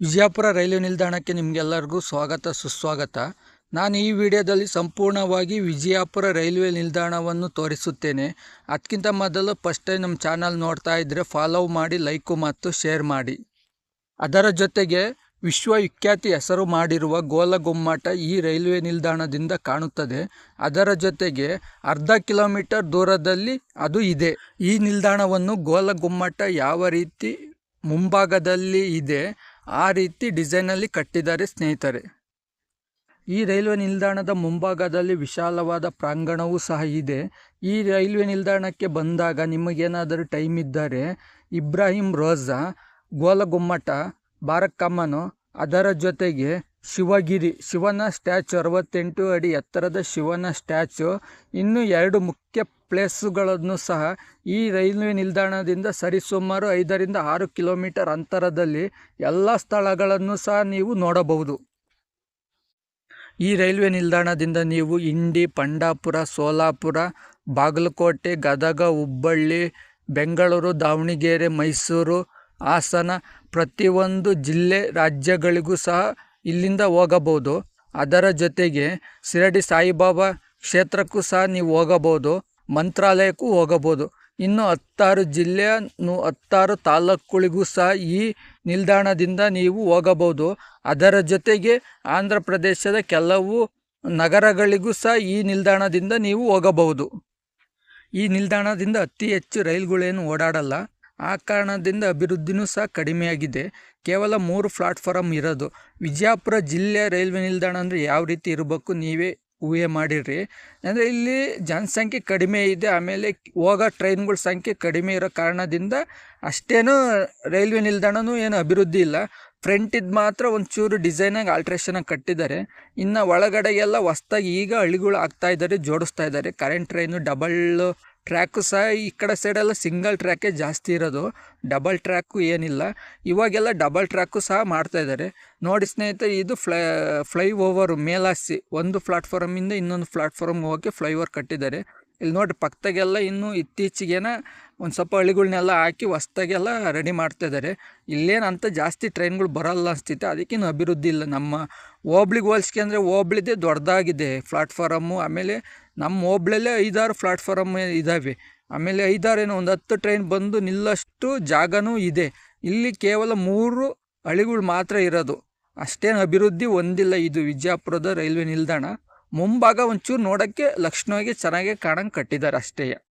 Vijayapura railway ನಿಲ್ದಾಣಕ್ಕೆ ನಿಮಗೆಲ್ಲರಿಗೂ ಸ್ವಾಗತ, ಸುಸ್ವಾಗತ. ನಾನು ಈ ವಿಡಿಯೋದಲ್ಲಿ ಸಂಪೂರ್ಣವಾಗಿ ವಿಜಯಪುರ ರೈಲ್ವೆ ನಿಲ್ದಾಣವನ್ನು ತೋರಿಸುತ್ತೇನೆ. ಅದಕ್ಕಿಂತ ಮೊದಲು ಫಸ್ಟ್ ಟೈಮ್ ನಮ್ಮ ಚಾನಲ್ ನೋಡ್ತಾ ಇದ್ದರೆ ಫಾಲೋ ಮಾಡಿ ಲೈಕು ಮತ್ತು ಶೇರ್ ಮಾಡಿ. ಅದರ ಜೊತೆಗೆ ವಿಶ್ವವಿಖ್ಯಾತಿ ಹೆಸರು ಮಾಡಿರುವ ಗೋಲಗುಮ್ಮಟ ಈ ರೈಲ್ವೆ ನಿಲ್ದಾಣದಿಂದ ಕಾಣುತ್ತದೆ. ಅದರ ಜೊತೆಗೆ ಅರ್ಧ ಕಿಲೋಮೀಟರ್ ದೂರದಲ್ಲಿ ಅದು ಇದೆ. ಈ ನಿಲ್ದಾಣವನ್ನು ಗೋಲಗುಮ್ಮಟ ಯಾವ ರೀತಿ ಮುಂಭಾಗದಲ್ಲಿ ಇದೆ ಆ ರೀತಿ ಡಿಸೈನಲ್ಲಿ ಕಟ್ಟಿದ್ದಾರೆ ಸ್ನೇಹಿತರೆ. ಈ ರೈಲ್ವೆ ನಿಲ್ದಾಣದ ಮುಂಭಾಗದಲ್ಲಿ ವಿಶಾಲವಾದ ಪ್ರಾಂಗಣವೂ ಸಹ ಇದೆ. ಈ ರೈಲ್ವೆ ನಿಲ್ದಾಣಕ್ಕೆ ಬಂದಾಗ ನಿಮಗೇನಾದರೂ ಟೈಮ್ ಇದ್ದರೆ ಇಬ್ರಾಹಿಂ ರೋಜಾ, ಗೋಲಗುಮ್ಮಟ, ಬಾರಕ್ಕಮ್ಮನು, ಅದರ ಜೊತೆಗೆ ಶಿವಗಿರಿ, ಶಿವನ ಸ್ಟ್ಯಾಚು, ಅರವತ್ತೆಂಟು ಅಡಿ ಎತ್ತರದ ಶಿವನ ಸ್ಟ್ಯಾಚು, ಇನ್ನು ಎರಡು ಮುಖ್ಯ ಪ್ಲೇಸುಗಳನ್ನು ಸಹ ಈ ರೈಲ್ವೆ ನಿಲ್ದಾಣದಿಂದ ಸರಿಸುಮಾರು ಐದರಿಂದ ಆರು ಕಿಲೋಮೀಟರ್ ಅಂತರದಲ್ಲಿ ಎಲ್ಲ ಸ್ಥಳಗಳನ್ನು ಸಹ ನೀವು ನೋಡಬಹುದು. ಈ ರೈಲ್ವೆ ನಿಲ್ದಾಣದಿಂದ ನೀವು ಇಂಡಿ, ಪಂಡಾಪುರ, ಸೋಲಾಪುರ, ಬಾಗಲಕೋಟೆ, ಗದಗ, ಹುಬ್ಬಳ್ಳಿ, ಬೆಂಗಳೂರು, ದಾವಣಗೆರೆ, ಮೈಸೂರು, ಹಾಸನ ಪ್ರತಿಯೊಂದು ಜಿಲ್ಲೆ ರಾಜ್ಯಗಳಿಗೂ ಸಹ ಇಲ್ಲಿಂದ ಹೋಗಬಹುದು. ಅದರ ಜೊತೆಗೆ ಶಿರಡಿ ಸಾಯಿಬಾಬಾ ಕ್ಷೇತ್ರಕ್ಕೂ ಸಹ ನೀವು ಹೋಗಬಹುದು. ಮಂತ್ರಾಲಯಕ್ಕೂ ಹೋಗಬಹುದು ಇನ್ನು ಹತ್ತಾರು ಜಿಲ್ಲೆಯ ಹತ್ತಾರು ತಾಲೂಕುಗಳಿಗೂ ಸಹ ಈ ನಿಲ್ದಾಣದಿಂದ ನೀವು ಹೋಗಬಹುದು. ಅದರ ಜೊತೆಗೆ ಆಂಧ್ರ ಪ್ರದೇಶದ ಕೆಲವು ನಗರಗಳಿಗೂ ಸಹ ಈ ನಿಲ್ದಾಣದಿಂದ ನೀವು ಹೋಗಬಹುದು. ಈ ನಿಲ್ದಾಣದಿಂದ ಅತಿ ಹೆಚ್ಚು ರೈಲುಗಳೇನು ಓಡಾಡಲ್ಲ. ಆ ಕಾರಣದಿಂದ ಅಭಿವೃದ್ಧಿನೂ ಸಹ ಕಡಿಮೆಯಾಗಿದೆ. ಕೇವಲ ಮೂರು ಪ್ಲಾಟ್ಫಾರಮ್ ಇರೋದು. ವಿಜಯಪುರ ಜಿಲ್ಲೆಯ ರೈಲ್ವೆ ನಿಲ್ದಾಣ ಅಂದರೆ ಯಾವ ರೀತಿ ಇರಬೇಕು ನೀವೇ ಊಹೆ ಮಾಡಿರಿ ಅಂದರೆ ಇಲ್ಲಿ ಜನಸಂಖ್ಯೆ ಕಡಿಮೆ ಇದೆ, ಆಮೇಲೆ ಹೋಗೋ ಟ್ರೈನ್ಗಳ ಸಂಖ್ಯೆ ಕಡಿಮೆ ಇರೋ ಕಾರಣದಿಂದ ಅಷ್ಟೇನು ರೈಲ್ವೆ ನಿಲ್ದಾಣವೂ ಏನು ಅಭಿವೃದ್ಧಿ ಇಲ್ಲ. ಫ್ರಂಟಿದ್ದು ಮಾತ್ರ ಒಂಚೂರು ಡಿಸೈನಾಗಿ ಆಲ್ಟ್ರೇಷನಾಗಿ ಕಟ್ಟಿದ್ದಾರೆ. ಇನ್ನು ಒಳಗಡೆಗೆಲ್ಲ ಹೊಸ್ದಾಗಿ ಈಗ ಹಳ್ಳಿಗಳು ಆಗ್ತಾಯಿದ್ದಾರೆ ಜೋಡಿಸ್ತಾ ಇದ್ದಾರೆ ಕರೆಂಟ್ ಟ್ರೈನು ಡಬಲ್ ಟ್ರ್ಯಾಕು ಸಹ ಈ ಕಡೆ ಸೈಡೆಲ್ಲ ಸಿಂಗಲ್ ಟ್ರ್ಯಾಕೇ ಜಾಸ್ತಿ ಇರೋದು. ಡಬಲ್ ಟ್ರ್ಯಾಕು ಏನಿಲ್ಲ. ಇವಾಗೆಲ್ಲ ಡಬಲ್ ಟ್ರ್ಯಾಕು ಸಹ ಮಾಡ್ತಾ ಇದ್ದಾರೆ. ನೋಡಿ ಸ್ನೇಹಿತರೆ, ಇದು ಫ್ಲೈ ಫ್ಲೈ ಓವರು ಮೇಲಾಸಿ ಒಂದು ಪ್ಲಾಟ್ಫಾರಮಿಂದ ಇನ್ನೊಂದು ಪ್ಲಾಟ್ಫಾರಮ್ ಫ್ಲೈ ಓವರ್ ಕಟ್ಟಿದ್ದಾರೆ. ಇಲ್ಲಿ ನೋಡಿರಿ ಪಕ್ಕದಾಗೆಲ್ಲ ಇನ್ನೂ ಇತ್ತೀಚೆಗೇನ ಒಂದು ಸ್ವಲ್ಪ ಹಳ್ಳಿಗಳ್ನೆಲ್ಲ ಹಾಕಿ ಹೊಸ್ದಾಗೆಲ್ಲ ರೆಡಿ ಮಾಡ್ತಾಯಿದ್ದಾರೆ ಇಲ್ಲೇನು ಅಂತ ಜಾಸ್ತಿ ಟ್ರೈನ್ಗಳು ಬರೋಲ್ಲ ಅನಿಸ್ತಿತ್ತು. ಅದಕ್ಕೇನು ಅಭಿವೃದ್ಧಿ ಇಲ್ಲ. ನಮ್ಮ ಹೋಬ್ಳಿಗೆ ಅಂದರೆ ಹೋಬ್ಳಿದೆ ದೊಡ್ಡದಾಗಿದೆ. ಪ್ಲಾಟ್ಫಾರಮ್ಮು ಆಮೇಲೆ ನಮ್ಮ ಹೋಬ್ಳಲ್ಲೇ ಐದಾರು ಪ್ಲಾಟ್ಫಾರಮ್ ಇದ್ದಾವೆ ಆಮೇಲೆ ಐದಾರು ಏನೋ ಒಂದು ಹತ್ತು ಟ್ರೈನ್ ಬಂದು ನಿಲ್ಲಷ್ಟು ಜಾಗನೂ ಇದೆ. ಇಲ್ಲಿ ಕೇವಲ ಮೂರು ಹಳಿಗಳು ಮಾತ್ರ ಇರೋದು. ಅಷ್ಟೇನು ಅಭಿವೃದ್ಧಿ ಹೊಂದಿಲ್ಲ ಇದು ವಿಜಯಪುರದ ರೈಲ್ವೆ ನಿಲ್ದಾಣ. ಮುಂಭಾಗ ಒಂಚೂರು ನೋಡೋಕ್ಕೆ ಲಕ್ಷಣವಾಗಿ ಚೆನ್ನಾಗಿ ಕಾಣಂಗೆ ಕಟ್ಟಿದ್ದಾರೆ ಅಷ್ಟೇ.